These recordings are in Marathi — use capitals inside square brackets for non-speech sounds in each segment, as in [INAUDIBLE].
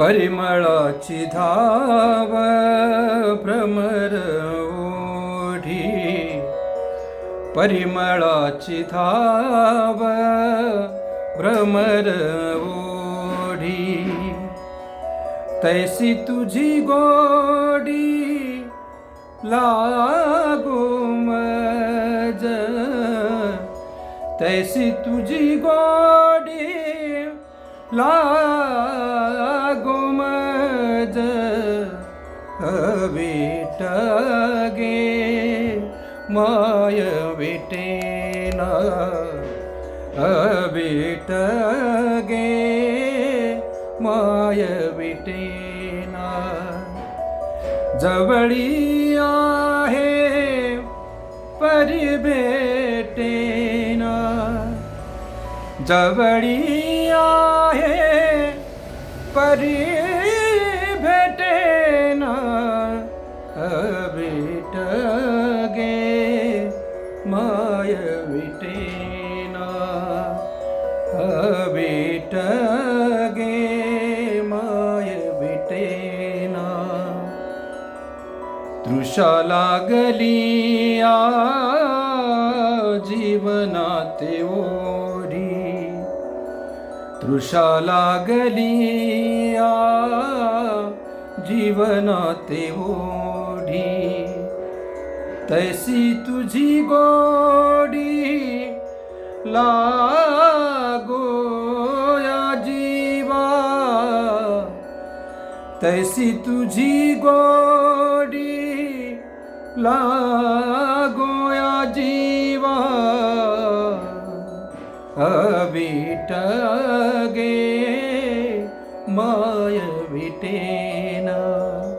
परिमळाची धाव भ्रमर ओढी. परिमळाची धाव भ्रमर ओढी. तैसी तुझी गोडी लागो मज. तैसी तुझी गोडी ला गे माय विटेना विट गे माय विटेना जवळी आहे परी भेटेना जवळी आहे परी भेटे माय विटेना भेट गे माय विटेना। तृषा लागली आ जीवनाते ओरी। तृषा लागली आ जीवनाते ओढी तैसी तुझी गोडी लागो या जीवा। तैसी तुझी गोडी लागोया जीवा। अविट गे माय विटेना।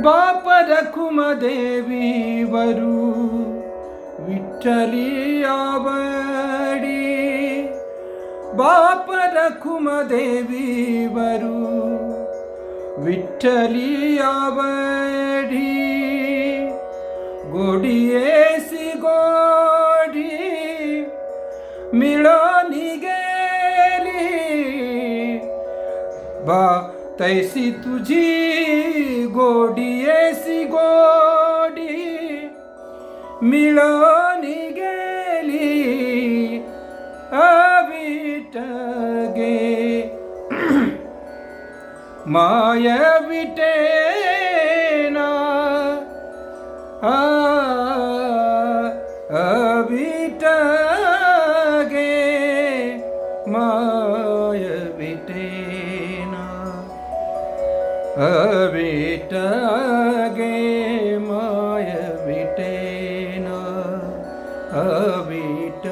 बाप रघुमदे विट्ठलिया बडी बाप रखुमदे विट्ठलिया बडी गोडि ए गोडी मिळनि गेरी तैसी तुझी गोडीएसी गोडी मिळवणी गेली अविट गे. [CLEARS THROAT] माय विटेना आ अविट गे. माय विटेना अविट गे माय विटेना अविट